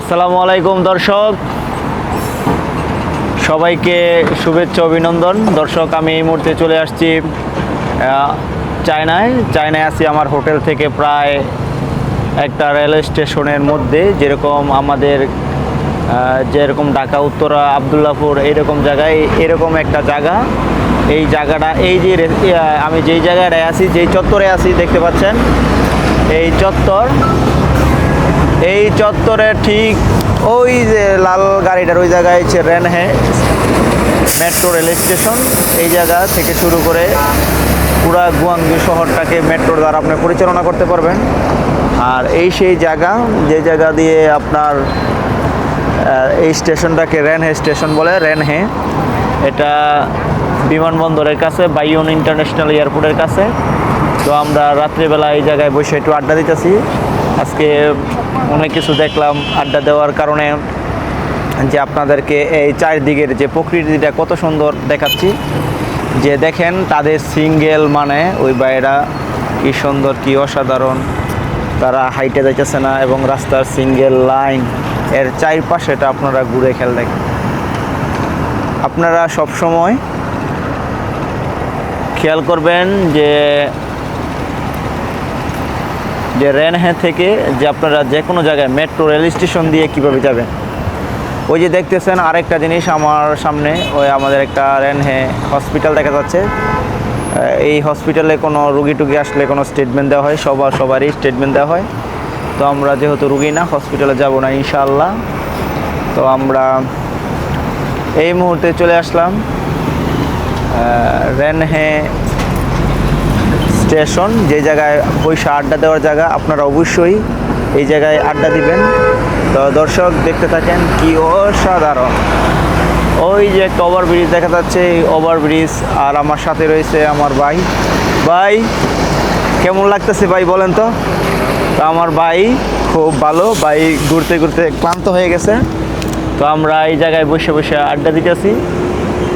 আসসালামু আলাইকুম, দর্শক। সবাইকে শুভেচ্ছা, অভিনন্দন। দর্শক, আমি এই মুহূর্তে চলে আসছি চায়নায়। চায়নায় আছি আমার হোটেল থেকে প্রায় একটা রেল স্টেশনের মধ্যে, যেরকম আমাদের যেরকম ঢাকা, উত্তরা, আবদুল্লাপুর, এইরকম জায়গায়, এরকম একটা জায়গা। এই জায়গাটা, এই যে আমি যেই জায়গাটায় আছি, যেই চত্বরে আছি, দেখতে পাচ্ছেন, এই চত্বর এই চত্বরে ঠিক ওই যে লাল গাড়িটার ওই জায়গায় হচ্ছে রেনহে মেট্রো রেল স্টেশন। এই জায়গা থেকে শুরু করে পুরা গুয়াঙ্গি শহরটাকে মেট্রোর দ্বারা আপনি পরিচালনা করতে পারবেন। আর এই সেই জায়গা, যে জায়গা দিয়ে আপনার এই স্টেশনটাকে রেনহে স্টেশন বলে, রেনহে। এটা বিমানবন্দরের কাছে বাইয়ন ইন্টারন্যাশনাল এয়ারপোর্টের কাছে। তো আমরা রাত্রিবেলা এই জায়গায় বসে একটু আড্ডা দিতেছি। আজকে অনেক কিছু দেখলাম, আড্ডা দেওয়ার কারণে যে আপনাদেরকে এই চারিদিকের যে প্রকৃতিটা কত সুন্দর দেখাচ্ছি। যে দেখেন, তাদের সিঙ্গেল মানে ওই বাইরা কি সুন্দর, কি অসাধারণ। তারা হাইটে যাইতেছে না এবং রাস্তার সিঙ্গেল লাইন, এর চারপাশে এটা আপনারা ঘুরে খেল দেখেন আপনারা সব সময় খেয়াল করবেন যে যে রেনহে থেকে যে আপনারা যে কোনো জায়গায় মেট্রো রেল স্টেশন দিয়ে কীভাবে যাবেন? ওই যে দেখতেছেন আরেকটা জিনিস আমার সামনে, ওই আমাদের একটা রেনহে হসপিটাল দেখা যাচ্ছে। এই হসপিটালে কোনো রুগী টুগি আসলে কোনো স্টেটমেন্ট দেওয়া হয়, সবার সবারই স্টেটমেন্ট দেওয়া হয়। তো আমরা যেহেতু রুগী না, হসপিটালে যাব না ইনশাআল্লাহ। তো আমরা এই মুহূর্তে চলে আসলাম। রেনহে স্টেশন, যে জায়গায় পয়সা আড্ডা দেওয়ার জায়গা, আপনারা অবশ্যই এই জায়গায় আড্ডা দিবেন। তো দর্শক দেখতে থাকেন কি অসাধারণ। ওই যে একটা ওভার ব্রিজ দেখা যাচ্ছে, এই ওভার ব্রিজ আর আমার সাথে রয়েছে আমার ভাই। ভাই, কেমন লাগতেছে ভাই বলেন তো? তো আমার ভাই খুব ভালো, ভাই ঘুরতে ঘুরতে ক্লান্ত হয়ে গেছে। তো আমরা এই জায়গায় বসে বসে আড্ডা দিতেছি।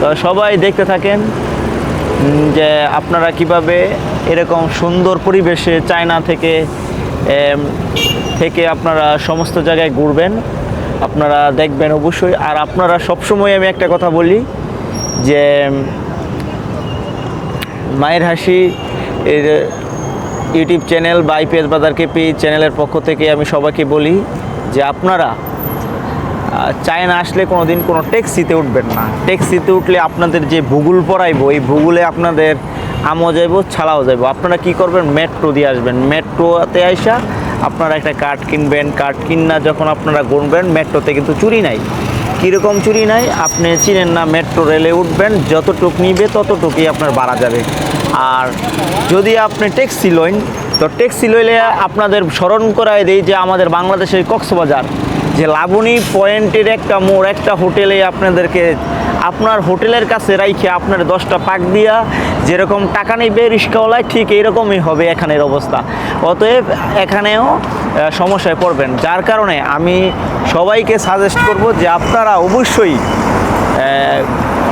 তো সবাই দেখতে থাকেন যে আপনারা কীভাবে এরকম সুন্দর পরিবেশে চায়না থেকে থেকে আপনারা সমস্ত জায়গায় ঘুরবেন। আপনারা দেখবেন অবশ্যই। আর আপনারা সবসময় আমি একটা কথা বলি যে মায়ের হাসি ইউটিউব চ্যানেল বা আইপিএস বাজার কেপি চ্যানেলের পক্ষ থেকে আমি সবাইকে বলি যে, আপনারা চায়না আসলে কোনো দিন কোনো ট্যাক্সিতে উঠবেন না। ট্যাক্সিতে উঠলে আপনাদের যে ভূগোল পড়াইবো, এই ভূগোলে আপনাদের আমও যাইব ছাড়াও যাইব। আপনারা কি করবেন? মেট্রো দিয়ে আসবেন। মেট্রোতে আইসা আপনারা একটা কার্ড কিনবেন। কার্ড কিনা যখন আপনারা গুনবেন মেট্রোতে কিন্তু চুরি নাই। কীরকম চুরি নাই? আপনি চিনেন না মেট্রো রেলে উঠবেন, যতটুক নিবে ততটুকুই আপনার বাড়া যাবে। আর যদি আপনি ট্যাক্সি লইন, তো ট্যাক্সি লইলে আপনাদের স্মরণ করায় দেই যে আমাদের বাংলাদেশের কক্সবাজার, যে লাবণী পয়েন্টের একটা মোড়, একটা হোটেলে আপনাদেরকে আপনার হোটেলের কাছে রাইখে আপনার দশটা পাক দিয়া যেরকম টাকা নেবে রিস্কাওয়ালায় ঠিক এইরকমই হবে এখানের অবস্থা। অতএব এখানেও সমস্যায় পড়বেন। যার কারণে আমি সবাইকে সাজেস্ট করব যে আপনারা অবশ্যই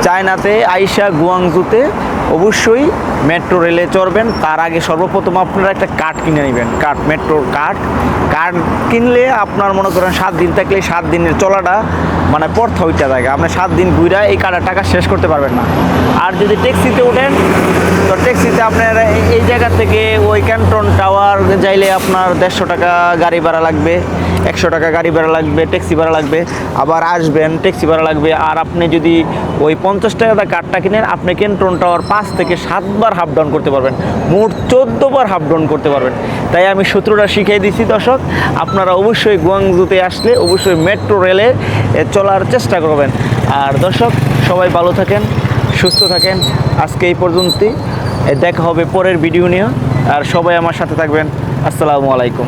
চায়নাতে আইসা গুয়াংজুতে অবশ্যই মেট্রো রেলে চড়বেন, তার আগে সর্বপ্রথম আপনারা একটা কার্ড কিনে নেবেন। কার্ড মেট্রোর কার্ড। কার্ড কিনলে আপনার মনে করেন সাত দিন থাকলে সাত দিনের চলাটা মানে পড়তে ওইটা জায়গা আপনি সাত দিন ঘুরা এই কার্ডের টাকা শেষ করতে পারবেন না। আর যদি ট্যাক্সিতে ওঠেন তো ট্যাক্সিতে আপনার এই- জায়গা থেকে ওই ক্যান্টন টাওয়ার যাইলে আপনার দেড়শো টাকা গাড়ি ভাড়া লাগবে, একশো টাকা গাড়ি ভাড়া লাগবে, ট্যাক্সি ভাড়া লাগবে, আবার আসবেন, ট্যাক্সি ভাড়া লাগবে। আর আপনি যদি ওই পঞ্চাশ টাকা কার্ডটা কিনেন, আপনি কেন্টন টাওয়ার পাঁচ থেকে সাতবার হাফ ডাউন করতে পারবেন। মোট চোদ্দোবার হাফ ডাউন করতে পারবেন। তাই আমি সূত্রটা শিখিয়ে দিচ্ছি দর্শক। আপনারা অবশ্যই গুয়াংজুতে আসলে অবশ্যই মেট্রো রেলে চলার চেষ্টা করবেন। আর দর্শক, সবাই ভালো থাকেন, সুস্থ থাকেন। আজকে এই পর্যন্তই। দেখা হবে পরের ভিডিও নিয়ে। আর সবাই আমার সাথে থাকবেন। আসসালামু আলাইকুম।